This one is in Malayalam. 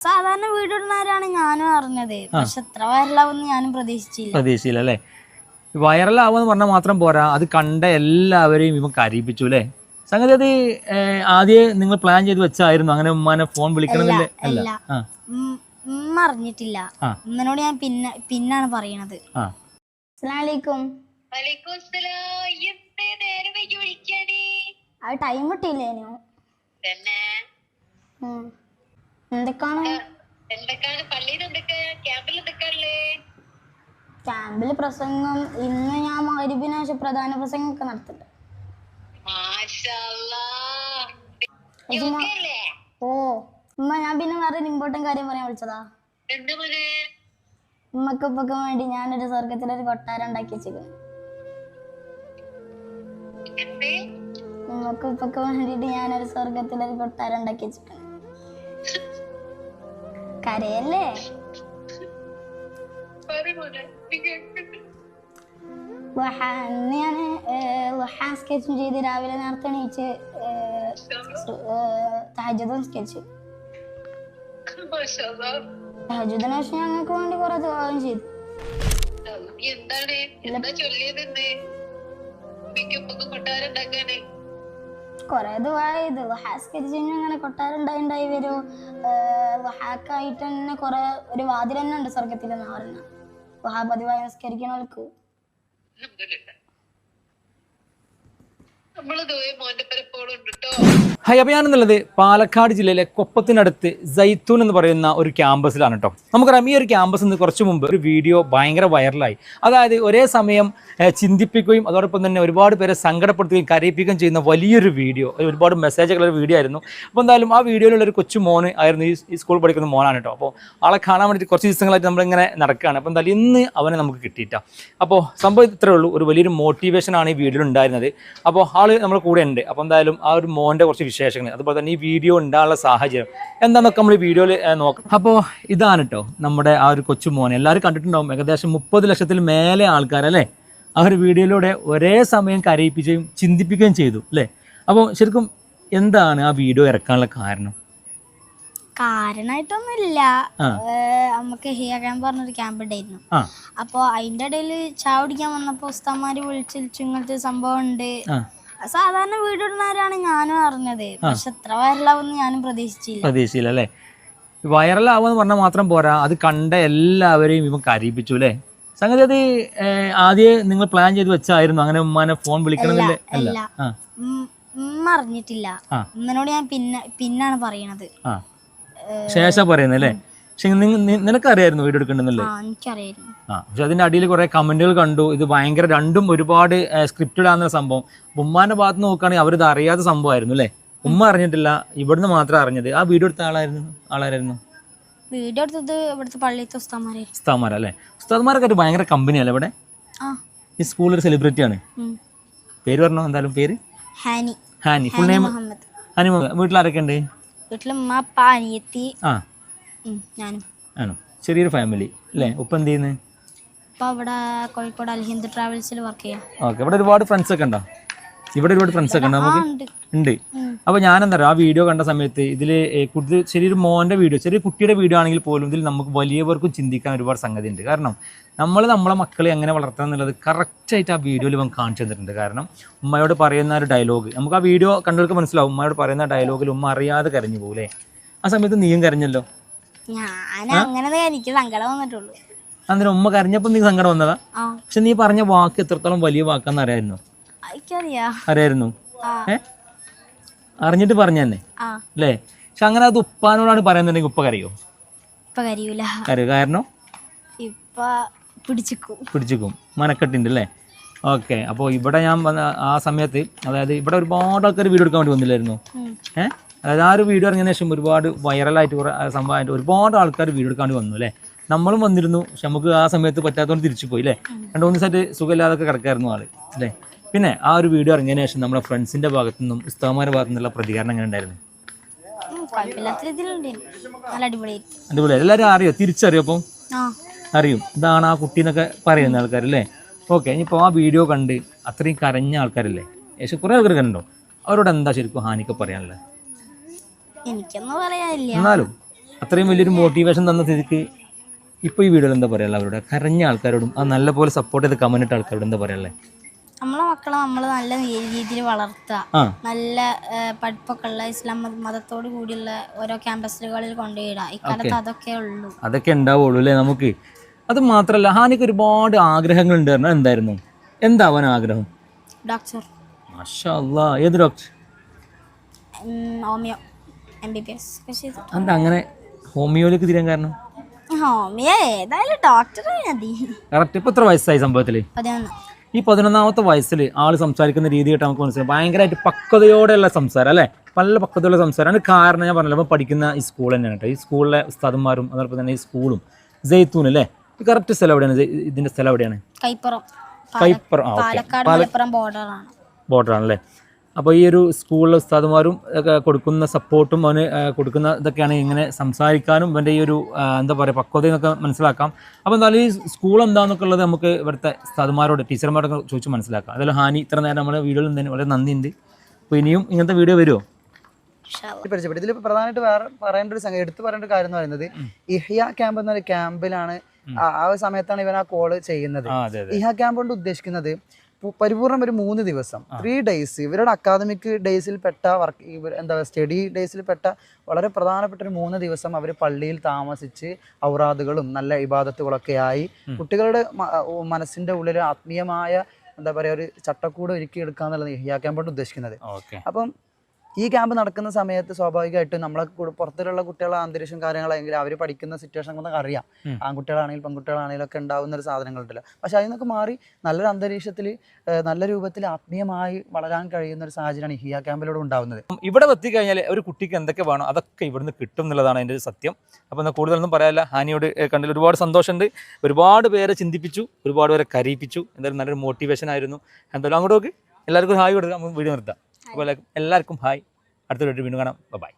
സാധാരണ വീടിടുന്നവരാണ് ഞാനും അറിഞ്ഞത്. പക്ഷെ എത്ര വൈറലാവുമെന്ന് ഞാനും പ്രതീക്ഷിച്ചില്ല. പ്രതീക്ഷയില്ല അല്ലേ വൈറലാവുമെന്ന് പറഞ്ഞാൽ മാത്രം പോരാ. അത് കണ്ട എല്ലാവരെയും ഇവൻ കരയിപ്പിച്ചു അല്ലേ? സംഗതി അത് ആദ്യം നിങ്ങൾ പ്ലാൻ ചെയ്ത് വെച്ചായിരുന്നു. അങ്ങനെ ഉമ്മാനെ ഫോൺ വിളിക്കണമെന്നില്ലേ. അല്ല. ആ. ഉമ്മ അറിഞ്ഞിട്ടില്ല. ആ. ഉമ്മനോട് ഞാൻ പിന്നെ പിന്നാണ് പറയണത്. ആ. അസ്സലാമലൈക്കും. വലൈക്കും സലാം. എന്തേ നേരം വൈകി വിളിക്കാടി? അത് ടൈം കിട്ടിയില്ലേനു. തന്നെ. എന്തൊക്കെയാണ് എന്തൊക്കെയാണ് പള്ളിയിൽ ക്യാമ്പിൽ ക്യാമ്പിൽ പ്രസംഗം. ഇന്ന് ഞാൻ മകരിബിന് ശേഷം പ്രധാന പ്രസംഗമൊക്കെ നടത്തുന്നുണ്ട്. യോഗല്ലേ ഓ ഉമ്മ ഞാൻ പിന്നെ വേറെ ഇമ്പോർട്ടന്റ് കാര്യം പറയാൻ വിളിച്ചതാ. ഉമ്മക്ക് ഉപ്പൊക്കെ വേണ്ടി ഞാനൊരു സ്വർഗത്തിലൊരു കൊട്ടാരം ഉണ്ടാക്കി വെച്ചിരുന്നു ഉമ്മക്ക് ഉപ്പൊക്കെ വേണ്ടിയിട്ട് ഞാനൊരു സ്വർഗത്തിലൊരു കൊട്ടാരം ഉണ്ടാക്കി വെച്ചിരിക്കുന്നു. കരയല്ലേ? ഞാൻ വഹാൻ സ്കെച്ചും ചെയ്ത് രാവിലെ നേരത്തെ എണീച്ച് തഹജുദും സ്കെച്ച് പക്ഷെ തഹജുദിന് ശേഷം ഞങ്ങൾക്ക് വേണ്ടി കുറെ ദുആവും ചെയ്തു. എന്താണ്? എന്താ ചൊല്ലിയത് മിക്കൊപ്പൊക്കെ കൊട്ടാരുണ്ടാക്കാന് കുറെ ചെയ്തു വഹാ അങ്ങനെ കൊട്ടാരം ഉണ്ടായി ഉണ്ടായി വരും. വഹാക്കായിട്ട് തന്നെ കൊറേ ഒരു വാതിൽ തന്നെ ഉണ്ട് സ്വർഗത്തിൽ എന്ന് പറഞ്ഞ വഹാ പതിവായി നിസ്കരിക്കണവർക്ക് നമ്മൾ മോന്റെ പരപ്പോഴും ഉണ്ട് കേട്ടോ ഹൈ അപ്പോൾ ഞാനെന്നുള്ളത് പാലക്കാട് ജില്ലയിലെ കൊപ്പത്തിനടുത്ത് ജൈത്തൂൻ എന്ന് പറയുന്ന ഒരു ക്യാമ്പസിലാണ് കേട്ടോ നമുക്കറിയാം ഈ ഒരു ക്യാമ്പസിൽ നിന്ന് കുറച്ച് മുമ്പ് ഒരു വീഡിയോ ഭയങ്കര വൈറലായി. അതായത് ഒരേ സമയം ചിന്തിപ്പിക്കുകയും അതോടൊപ്പം തന്നെ ഒരുപാട് പേരെ സങ്കടപ്പെടുത്തുകയും കരയിപ്പിക്കുകയും ചെയ്യുന്ന വലിയൊരു വീഡിയോ ഒരുപാട് മെസ്സേജുകളുള്ള വീഡിയോ ആയിരുന്നു. അപ്പോൾ എന്തായാലും ആ വീഡിയോയിലുള്ള ഒരു കൊച്ചു മോന് ആയിരുന്നു ഈ സ്കൂൾ പഠിക്കുന്ന മോനാണ് കേട്ടോ അപ്പോൾ ആളെ കാണാൻ വേണ്ടിയിട്ട് കുറച്ച് ദിവസങ്ങളായിട്ട് നമ്മളിങ്ങനെ നടക്കുകയാണ്. അപ്പോൾ എന്തായാലും ഇന്ന് അവനെ നമുക്ക് കിട്ടിയിട്ടാണ് അപ്പോൾ സംഭവം ഇത്രയേ ഉള്ളൂ. ഒരു വലിയൊരു മോട്ടിവേഷനാണ് ഈ വീഡിയോയിൽ ഉണ്ടായിരുന്നത് അപ്പോൾ ആൾ നമ്മുടെ കൂടെ ഉണ്ട്. അപ്പോൾ എന്തായാലും ആ ഒരു മോന്റെ കുറച്ച് വിശേഷങ്ങൾ അതുപോലെ തന്നെ ഈ വീഡിയോ ഉണ്ടാകാനുള്ള സാഹചര്യം. എന്താണെന്നൊക്കെ നമ്മൾ ഈ വീഡിയോയിൽ നോക്കാം അപ്പോൾ ഇതാണ് കേട്ടോ നമ്മുടെ ആ ഒരു കൊച്ചു മോൻ എല്ലാവരും കണ്ടിട്ടുണ്ടാവും. ഏകദേശം മുപ്പത് ലക്ഷത്തിൽ മേലെ ആൾക്കാരല്ലേ ആ ഒരു വീഡിയോയിലൂടെ ഒരേ സമയം കരയിപ്പിക്കുകയും ചിന്തിപ്പിക്കുകയും ചെയ്തു അല്ലേ? അപ്പോൾ ശരിക്കും എന്താണ് ആ വീഡിയോ ഇറക്കാനുള്ള കാരണം? കാരണമായിട്ടൊന്നുമില്ല നമുക്ക് ഹിയ ക്യാമ്പ് പറഞ്ഞൊരു ക്യാമ്പ് ഉണ്ടായിരുന്നു. അപ്പോൾ അതിന്റെ ഇടയിൽ ചായ കുടിക്കാൻ വന്നപ്പോൾ ഉസ്താമാര് വിളിച്ചു ഇങ്ങനത്തെ സംഭവം ഉണ്ട്. സാധാരണ വീടിടുന്നവരാണ് ഞാനും അറിഞ്ഞത്. പക്ഷെ എത്ര വൈറലാവുമെന്ന് ഞാനും പ്രതീക്ഷിച്ചില്ല. പ്രതീക്ഷയില്ല അല്ലേ വൈറലാവുമെന്ന് പറഞ്ഞാൽ മാത്രം പോരാ. അത് കണ്ട എല്ലാവരെയും ഇവൻ കരയിപ്പിച്ചു അല്ലേ? സംഗതി അത് ആദ്യം നിങ്ങൾ പ്ലാൻ ചെയ്ത് വെച്ചായിരുന്നു. അങ്ങനെ ഉമ്മാനെ ഫോൺ വിളിക്കണമെന്നില്ല അല്ല അല്ല. ആ. ഉം, ഉമ്മ അറിഞ്ഞിട്ടില്ല. ആ. ഉമ്മനോട് ഞാൻ പിന്നെ പിന്നാണ് പറയണത്. ശേഷം പറയുന്നത് അല്ലേ പക്ഷെ നിനക്കറിയായിരുന്നു വീഡിയോ എടുക്കണ്ടെന്നല്ലേ ആ എനിക്കറിയായിരുന്നു. ആ പക്ഷെ അതിന്റെ അടിയിൽ കുറെ കമന്റുകൾ കണ്ടു. ഇത് ഭയങ്കര രണ്ടും ഒരുപാട് സ്ക്രിപ്റ്റഡ് ഇടാന്ന സംഭവം. ഉമ്മാന്റെ ഭാഗത്ത് നോക്കുകയാണെങ്കിൽ അവരിത് അറിയാത്ത സംഭവമായിരുന്നു അല്ലേ? ഉമ്മ അറിഞ്ഞിട്ടില്ല ഇവിടുന്ന് മാത്രം അറിഞ്ഞത്. ആ വീഡിയോ എടുത്ത ആളായിരുന്നു? ആളായിരുന്നു വീഡിയോ എടുത്തത് ഇവിടുത്തെ പള്ളിയത്തെ ഉസ്താമാരെ ഉസ്താദ്മാർ അല്ലേ? ഉസ്താദ്മാരൊക്കെ ഒരു ഭയങ്കര കമ്പനിയല്ലേ ഇവിടെ? ഈ സ്കൂളിൽ സെലിബ്രിറ്റി ആണ്. പേര് പറഞ്ഞോ? എന്തായാലും പേര്? ഹാനി. ഹാനി. Full name Hani Muhammad. വീട്ടിലാരൊക്കെ ഉണ്ട്? വീട്ടിൽ ഉമ്മ അനിയത്തി. ആ. ആണോ? ചെറിയൊരു ഫാമിലി അല്ലേ? ഉപ്പ എന്ത് ചെയ്യുന്നത് ഇവിടെ കോഴിക്കോട് അൽഹിന്ദ് ട്രാവൽസിൽ വർക്ക് ചെയ്യാം. ഓക്കെ ഇവിടെ ഒരുപാട് ഫ്രണ്ട്സ് ഒക്കെ ഉണ്ടോ? ഇവിടെ ഒരുപാട് ഫ്രണ്ട്സ് ഒക്കെ ഉണ്ടോ? നമുക്ക് ഉണ്ട്. അപ്പോൾ ഞാൻ എന്താ പറയുക ആ വീഡിയോ കണ്ട സമയത്ത് ഇതിൽ കുട്ടി ചെറിയൊരു മോന്റെ വീഡിയോ ചെറിയ കുട്ടിയുടെ വീഡിയോ ആണെങ്കിൽ പോലും ഇതിൽ നമുക്ക് വലിയവർക്കും ചിന്തിക്കാൻ ഒരുപാട് സംഗതി ഉണ്ട് കാരണം നമ്മൾ നമ്മളെ മക്കളെ എങ്ങനെ വളർത്തണം എന്നുള്ളത് കറക്റ്റായിട്ട് ആ വീഡിയോയിൽ ഇവൻ കാണിച്ചു തന്നിട്ടുണ്ട്. കാരണം ഉമ്മയോട് പറയുന്ന ഒരു ഡയലോഗ് നമുക്ക് ആ വീഡിയോ കണ്ടവർക്ക് മനസ്സിലാവും ഉമ്മയോട് പറയുന്ന ഡയലോഗിൽ ഉമ്മ അറിയാതെ കരഞ്ഞു പോകൂലേ ആ സമയത്ത് നീയും കരഞ്ഞല്ലോ? ഞാൻ അങ്ങനെ എനിക്ക് സങ്കടം വന്നിട്ടുള്ളൂ. അന്നേരം ഉമ്മ കരഞ്ഞപ്പോ നീ സങ്കടം വന്നതാ? പക്ഷെ നീ പറഞ്ഞ വാക്ക് എത്രത്തോളം വലിയ വാക്കാന്ന് അറിയായിരുന്നു അറിയായിരുന്നു ഏ? അറിഞ്ഞിട്ട് പറഞ്ഞു തന്നെ അല്ലേ? പക്ഷെ അങ്ങനെ അത് ഉപ്പാനോടാണ് പറയുന്നുണ്ടെങ്കിൽ ഉപ്പ കരയോ? കരിയൂല. കരയോ? കാരണം? ഇപ്പൊ പിടിച്ചിക്കും. പിടിച്ചിക്കും. മനക്കെട്ടുണ്ട് അല്ലേ? ഓക്കെ. അപ്പോൾ ഇവിടെ ഞാൻ വന്ന ആ സമയത്ത് അതായത് ഇവിടെ ഒരുപാട് ആൾക്കാർ വീഡിയോ എടുക്കാൻ വേണ്ടി വന്നില്ലായിരുന്നു. ഏഹ് അതായത് ആ ഒരു വീഡിയോ ഇറങ്ങിയതിന് ശേഷം ഒരുപാട് വൈറലായിട്ട് കുറേ സംഭവമായിട്ട് ഒരുപാട് ആൾക്കാർ വീഡിയോ എടുക്കാൻ വന്നു അല്ലേ? നമ്മളും വന്നിരുന്നു പക്ഷെ നമുക്ക് ആ സമയത്ത് പറ്റാത്തതുകൊണ്ട് തിരിച്ചു പോയി അല്ലേ? രണ്ട് മൂന്ന് ദിവസമായിട്ട് സുഖമില്ലാതൊക്കെ കിടക്കായിരുന്നു ആൾ അല്ലേ? പിന്നെ ആ ഒരു വീഡിയോ ഇറങ്ങിയതിന് ശേഷം നമ്മുടെ ഫ്രണ്ട്സിന്റെ ഭാഗത്തു നിന്നും ഉസ്താമാരുടെ ഭാഗത്തു നിന്നുള്ള പ്രതികരണം എങ്ങനെ ഉണ്ടായിരുന്നു? അടിപൊളി. എല്ലാവരും അറിയോ? തിരിച്ചറിയോ അപ്പം? അറിയും. ഇതാണ് ആ കുട്ടി എന്നൊക്കെ പറയുന്ന ആൾക്കാരല്ലേ ഓക്കെ ഇനിയിപ്പോൾ ആ വീഡിയോ കണ്ട് അത്രയും കരഞ്ഞ ആൾക്കാരല്ലേ? ഏകദേശം കുറേ ആൾക്കാർ കണ്ടോ അവരോട് എന്താ ശരിക്കും ഹാനിക്ക് പറയാനുള്ളത്? എനിക്കൊന്നും പറയാനില്ല. എന്നാലും അത്രയും വലിയൊരു മോട്ടിവേഷൻ തന്ന സ്ഥിതിക്ക് ഇപ്പോൾ ഈ വീഡിയോയിൽ എന്താ പറയാ? അവരോട് കരഞ്ഞ ആൾക്കാരോടും ആ നല്ല പോലെ സപ്പോർട്ട് ചെയ്ത് കമന്റ് ഇട്ട ആൾക്കാരോട് എന്താ പറയാ നമ്മളെ മക്കളെ നമ്മൾ നല്ല രീതിയിൽ വളർത്തുക. നല്ല പഠിപ്പൊക്കെ ഉള്ള ഇസ്ലാം മതത്തോട് കൂടിയുള്ള ഓരോ ക്യാമ്പസുകളിൽ കൊണ്ടുപോയിടുക ഇക്കാലത്ത് അതൊക്കെ ഉള്ളൂ. അതൊക്കെ ഉണ്ടാവുള്ളൂ അല്ലേ നമുക്ക്? അത് മാത്രല്ല ഹാനിക്ക് ഒരുപാട് ആഗ്രഹങ്ങൾ ഉണ്ടായിരുന്നു എന്തായിരുന്നു? എന്താവാൻ ആഗ്രഹം? ഡോക്ടർ. ഏത് doctor? Homeo. M B B S എന്താ അങ്ങനെ ഹോമിയോയിലേക്ക് തിരിയാൻ കാരണം? ഹോമിയോ? ഏതായാലും ഡോക്ടർ മതി. കറക്റ്റ് ഇപ്പൊ എത്ര വയസ്സായി സംഭവത്തിൽ? പതിനൊന്ന്. ഈ പതിനൊന്നാമത്തെ വയസ്സിൽ ആൾ സംസാരിക്കുന്ന രീതി കേട്ട് നമുക്ക് മനസ്സിലായി. ഭയങ്കരമായിട്ട് പക്വതയോടെയുള്ള സംസാരം അല്ലേ? നല്ല പക്വതയുള്ള സംസാരം. കാരണം ഞാൻ പറഞ്ഞല്ലോ നമ്മൾ പഠിക്കുന്ന ഈ സ്കൂൾ തന്നെയാണ് കേട്ടോ. ഈ സ്കൂളിലെ ഉസ്താദന്മാരും അതോടൊപ്പം തന്നെ ഈ സ്കൂളും ജയ്ത്തൂൻ അല്ലേ? കറക്റ്റ് സ്ഥലം എവിടെയാണ്? ഇതിന്റെ സ്ഥലം എവിടെയാണ്? കൈപ്പുറം. കൈപ്പുറം. ബോർഡറാണ് ബോർഡറാണ് ആണല്ലേ? അപ്പോൾ ഈ ഒരു സ്കൂളിലെ ഉസ്താദുമാരും ഒക്കെ കൊടുക്കുന്ന സപ്പോർട്ടും അവന് കൊടുക്കുന്ന ഇതൊക്കെയാണ് ഇങ്ങനെ സംസാരിക്കാനും ഇവന്റെ ഈ ഒരു എന്താ പറയുക പക്വത എന്നൊക്കെ മനസ്സിലാക്കാം. അപ്പോൾ എന്തായാലും ഈ സ്കൂൾ എന്താണെന്നൊക്കെ ഉള്ളത് നമുക്ക് ഇവിടുത്തെ ഉസ്താദുമാരോട് ടീച്ചർമാരോടൊക്കെ ചോദിച്ച് മനസ്സിലാക്കാം. അതിൽ ഹാനി ഇത്ര നേരം നമ്മൾ വീഡിയോയിൽ തന്നെ വളരെ നന്ദിയുണ്ട്. അപ്പോൾ ഇനിയും ഇങ്ങനത്തെ വീഡിയോ വരുമോ? പരിചയപ്പെട്ടു ഇതിൽ പ്രധാനമായിട്ട് വേറെ പറയേണ്ട ഒരു സംഗതി എടുത്തു പറയേണ്ട ഒരു കാര്യം എന്ന് പറയുന്നത് ഇഹ്യ ക്യാമ്പ് എന്നൊരു ക്യാമ്പിലാണ് ആ- ഒരു സമയത്താണ് ഇവൻ ആ കോൾ ചെയ്യുന്നത്. ഇഹ ക്യാമ്പ് കൊണ്ട് ഉദ്ദേശിക്കുന്നത് പരിപൂർണം ഒരു മൂന്ന് ദിവസം. ത്രീ ഡേയ്സ് ഇവരുടെ അക്കാദമിക് ഡേയ്സിൽ പെട്ട വർക്ക് എന്താ സ്റ്റഡി ഡേയ്സിൽ പെട്ട വളരെ പ്രധാനപ്പെട്ട ഒരു മൂന്ന് ദിവസം അവർ പള്ളിയിൽ താമസിച്ച് ഔറാദുകളും നല്ല ഇബാദത്തുകളൊക്കെ ആയി. കുട്ടികളുടെ മനസ്സിന്റെ ഉള്ളിൽ ആത്മീയമായ എന്താ പറയുക ഒരു ചട്ടക്കൂട് ഒരുക്കി എടുക്കുക എന്നുള്ളത് ഇഹ്യ ക്യാമ്പ് ഉദ്ദേശിക്കുന്നത് അപ്പം ഈ ക്യാമ്പ് നടക്കുന്ന സമയത്ത് സ്വാഭാവികമായിട്ടും നമ്മളെ പുറത്തുള്ള കുട്ടികളെ അന്തരീക്ഷം കാര്യങ്ങളെങ്കിൽ അവർ പഠിക്കുന്ന സിറ്റുവേഷൻ നമുക്ക് അറിയാം. ആൺകുട്ടികളാണെങ്കിലും പെൺകുട്ടികളാണെങ്കിലും ഒക്കെ ഉണ്ടാവുന്ന ഒരു സാധനങ്ങളുണ്ടല്ലോ പക്ഷെ അതിൽ നിന്നൊക്കെ മാറി നല്ലൊരു അന്തരീക്ഷത്തിൽ നല്ല രൂപത്തിൽ ആത്മീയമായി വളരാൻ കഴിയുന്ന ഒരു സാഹചര്യമാണ് ഈ ഹിയ ക്യാമ്പിലൂടെ ഉണ്ടാവുന്നത്. ഇവിടെ എത്തിക്കഴിഞ്ഞാൽ ഒരു കുട്ടിക്ക് എന്തൊക്കെ വേണം അതൊക്കെ ഇവിടുന്ന് കിട്ടും എന്നുള്ളതാണ് എന്റെ ഒരു സത്യം. അപ്പോൾ എന്നാൽ കൂടുതലൊന്നും പറയാല്ല ഹാനിയോട് കണ്ടിൽ ഒരുപാട് സന്തോഷമുണ്ട്. ഒരുപാട് പേരെ ചിന്തിപ്പിച്ചു ഒരുപാട് പേരെ കരയിപ്പിച്ചു. എന്തായാലും നല്ലൊരു മോട്ടിവേഷൻ ആയിരുന്നു. എന്തായാലും അങ്ങോട്ട് നോക്ക്. എല്ലാവർക്കും ഹായ് കൊടുക്കാം. വീട് വീഡിയോ നിർത്താം. അതുപോലെ എല്ലാവർക്കും ഹായ്. അടുത്തൊരു വീണ്ടും കാണാം. ബൈ